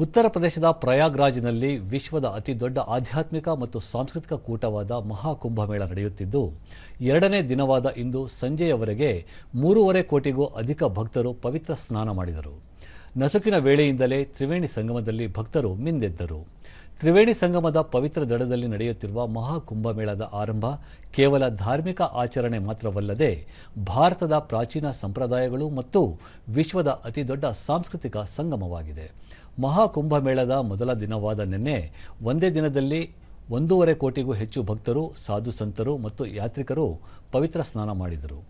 ಉತ್ತರ ಪ್ರದೇಶದ ಪ್ರಯಾಗ್ರಾಜ್ನಲ್ಲಿ ವಿಶ್ವದ ಅತಿ ದೊಡ್ಡ ಆಧ್ಯಾತ್ಮಿಕ ಮತ್ತು ಸಾಂಸ್ಕೃತಿಕ ಕೂಟವಾದ ಮಹಾಕುಂಭಮೇಳ ನಡೆಯುತ್ತಿದ್ದು, ಎರಡನೇ ದಿನವಾದ ಇಂದು ಸಂಜೆಯವರೆಗೆ ಮೂರುವರೆ ಕೋಟಿಗೂ ಅಧಿಕ ಭಕ್ತರು ಪವಿತ್ರ ಸ್ನಾನ ಮಾಡಿದರು. ನಸುಕಿನ ವೇಳೆಯಿಂದಲೇ ತ್ರಿವೇಣಿ ಸಂಗಮದಲ್ಲಿ ಭಕ್ತರು ಮಿಂದೆದ್ದರು. ತ್ರಿವೇಣಿ ಸಂಗಮದ ಪವಿತ್ರ ದಡದಲ್ಲಿ ನಡೆಯುತ್ತಿರುವ ಮಹಾಕುಂಭಮೇಳದ ಆರಂಭ ಕೇವಲ ಧಾರ್ಮಿಕ ಆಚರಣೆ ಮಾತ್ರವಲ್ಲದೆ ಭಾರತದ ಪ್ರಾಚೀನ ಸಂಪ್ರದಾಯಗಳು ಮತ್ತು ವಿಶ್ವದ ಅತಿದೊಡ್ಡ ಸಾಂಸ್ಕೃತಿಕ ಸಂಗಮವಾಗಿದೆ. ಮಹಾಕುಂಭಮೇಳದ ಮೊದಲ ದಿನವಾದ ನಿನ್ನೆ ಒಂದೇ ದಿನದಲ್ಲಿ ಒಂದೂವರೆ ಕೋಟಿಗೂ ಹೆಚ್ಚು ಭಕ್ತರು, ಸಾಧು ಸಂತರು ಮತ್ತು ಯಾತ್ರಿಕರು ಪವಿತ್ರ ಸ್ನಾನ ಮಾಡಿದರು.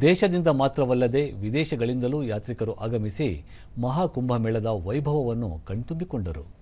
ದೇಶದಿಂದ ಮಾತ್ರವಲ್ಲದೆ ವಿದೇಶಗಳಿಂದಲೂ ಯಾತ್ರಿಕರು ಆಗಮಿಸಿ ಮಹಾಕುಂಭಮೇಳದ ವೈಭವವನ್ನು ಕಣ್ತುಂಬಿಕೊಂಡರು.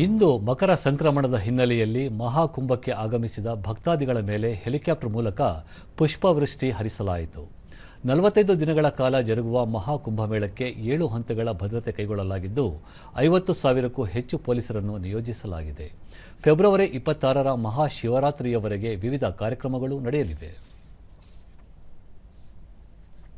ಇಂದು ಮಕರ ಸಂಕ್ರಮಣದ ಹಿನ್ನೆಲೆಯಲ್ಲಿ ಮಹಾಕುಂಭಕ್ಕೆ ಆಗಮಿಸಿದ ಭಕ್ತಾದಿಗಳ ಮೇಲೆ ಹೆಲಿಕಾಪ್ಟರ್ ಮೂಲಕ ಪುಷ್ಪವೃಷ್ಟಿ ಹರಿಸಲಾಯಿತು. ನಲವತ್ತೈದು ದಿನಗಳ ಕಾಲ ಜರುಗುವ ಮಹಾಕುಂಭಮೇಳಕ್ಕೆ ಏಳು ಹಂತಗಳ ಭದ್ರತೆ ಕೈಗೊಳ್ಳಲಾಗಿದ್ದು, ಐವತ್ತು ಸಾವಿರಕ್ಕೂ ಹೆಚ್ಚು ಪೊಲೀಸರನ್ನು ನಿಯೋಜಿಸಲಾಗಿದೆ. ಫೆಬ್ರವರಿ ಇಪ್ಪತ್ತಾರರ ಮಹಾಶಿವರಾತ್ರಿಯವರೆಗೆ ವಿವಿಧ ಕಾರ್ಯಕ್ರಮಗಳು ನಡೆಯಲಿವೆ.